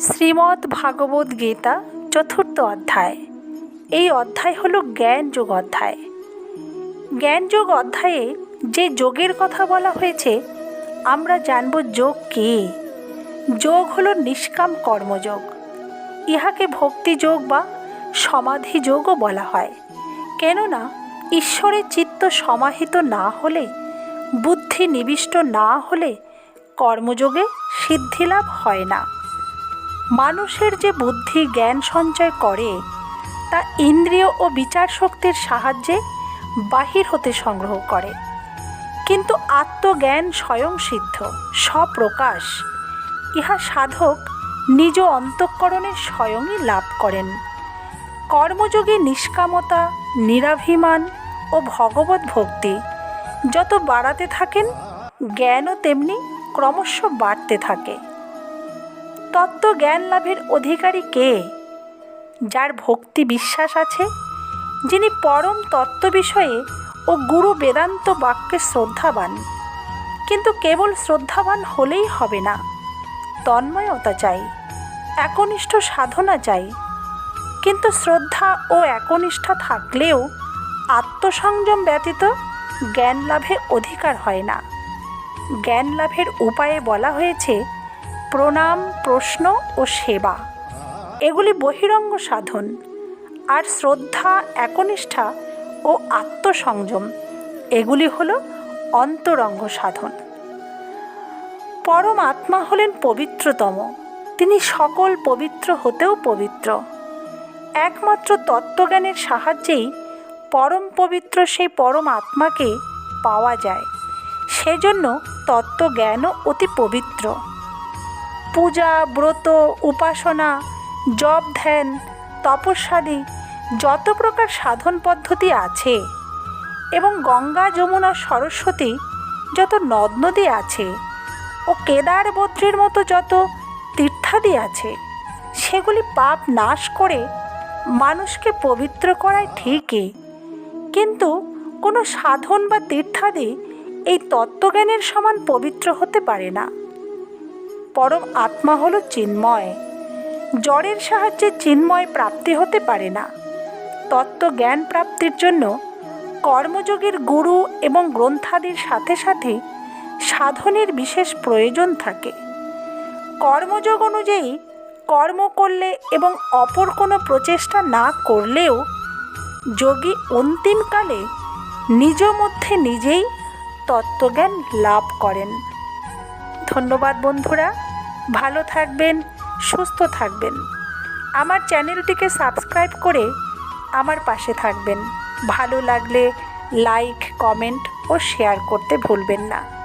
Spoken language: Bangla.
শ্রীমদ্ ভাগবত গীতা চতুর্থ অধ্যায়। এই অধ্যায় হলো জ্ঞান যোগ অধ্যায়। জ্ঞান যোগ অধ্যায়ে যে যোগের কথা বলা হয়েছে, আমরা জানব যোগ কী। যোগ হলো নিষ্কাম কর্মযোগ। ইহাকে ভক্তিযোগ বা সমাধি যোগও বলা হয়। কেননা, ঈশ্বরের চিত্ত সমাহিত না হলে, বুদ্ধি নিবিষ্ট না হলে কর্মযোগে সিদ্ধিলাভ হয় না। মানুষের যে বুদ্ধি, জ্ঞান সঞ্চয় করে, তা ইন্দ্রিয় ও বিচার শক্তির সাহায্যে বাহির হতে সংগ্রহ করে। কিন্তু আত্মজ্ঞান স্বয়ং সিদ্ধ, স্বপ্রকাশ। ইহা সাধক নিজ অন্তঃকরণে স্বয়ংই লাভ করেন। কর্মযোগে নিষ্কামতা, নিরাভিমান ও ভগবত ভক্তি যত বাড়াতে থাকেন, জ্ঞানও তেমনি ক্রমশ বাড়তে থাকে। তত্ত্ব জ্ঞান লাভের অধিকারী কে? যার ভক্তি বিশ্বাস আছে, যিনি পরম তত্ত্ব বিষয়ে ও গুরু বেদান্ত বাক্যে শ্রদ্ধাবান। কিন্তু কেবল শ্রদ্ধাবান হলেই হবে না। তন্ময়তা চাই, একনিষ্ঠ সাধনা চাই। কিন্তু শ্রদ্ধা ও একনিষ্ঠা থাকলেও আত্মসংযম ব্যতীত জ্ঞান লাভে অধিকার হয় না। জ্ঞান লাভের উপায়ে বলা হয়েছে প্রণাম, প্রশ্ন ও সেবা। এগুলি বহিরঙ্গ সাধন, আর শ্রদ্ধা, একনিষ্ঠা ও আত্মসংযম। এগুলি হল অন্তরঙ্গ সাধন। পরম আত্মা হলেন পবিত্রতম। তিনি সকল পবিত্র হতেও পবিত্র। একমাত্র তত্ত্বজ্ঞানের সাহায্যেই পরম পবিত্র সেই পরম আত্মাকে পাওয়া যায়। সেজন্য তত্ত্বজ্ঞানও অতি পবিত্র। পূজা, ব্রত, উপাসনা, জপ, ধ্যান, তপস্যাদি যত প্রকার সাধন পদ্ধতি আছে এবং গঙ্গা, যমুনা, সরস্বতী যত নদ নদী আছে ও কেদার বদ্রীর মতো যত তীর্থাদি আছে, সেগুলি পাপ নাশ করে মানুষকে পবিত্র করায় ঠিকই। কিন্তু কোনো সাধন বা তীর্থাদি এই তত্ত্বজ্ঞানের সমান পবিত্র হতে পারে না। পরম আত্মা হলো চিন্ময়। জড়ের সাহায্যে চিন্ময় প্রাপ্তি হতে পারে না। তত্ত্বজ্ঞান প্রাপ্তির জন্য কর্মযোগের গুরু এবং গ্রন্থাদির সাথে সাথে সাধনের বিশেষ প্রয়োজন থাকে। কর্মযোগ অনুযায়ী কর্ম করলে এবং অপর কোনো প্রচেষ্টা না করলেও যোগী অন্তিমকালে নিজ মধ্যে নিজেই তত্ত্বজ্ঞান লাভ করেন। ধন্যবাদ বন্ধুরা। ভালো থাকবেন, সুস্থ থাকবেন। আমার চ্যানেলটিকে সাবস্ক্রাইব করে আমার পাশে থাকবেন। ভালো লাগলে লাইক, কমেন্ট ও শেয়ার করতে ভুলবেন না।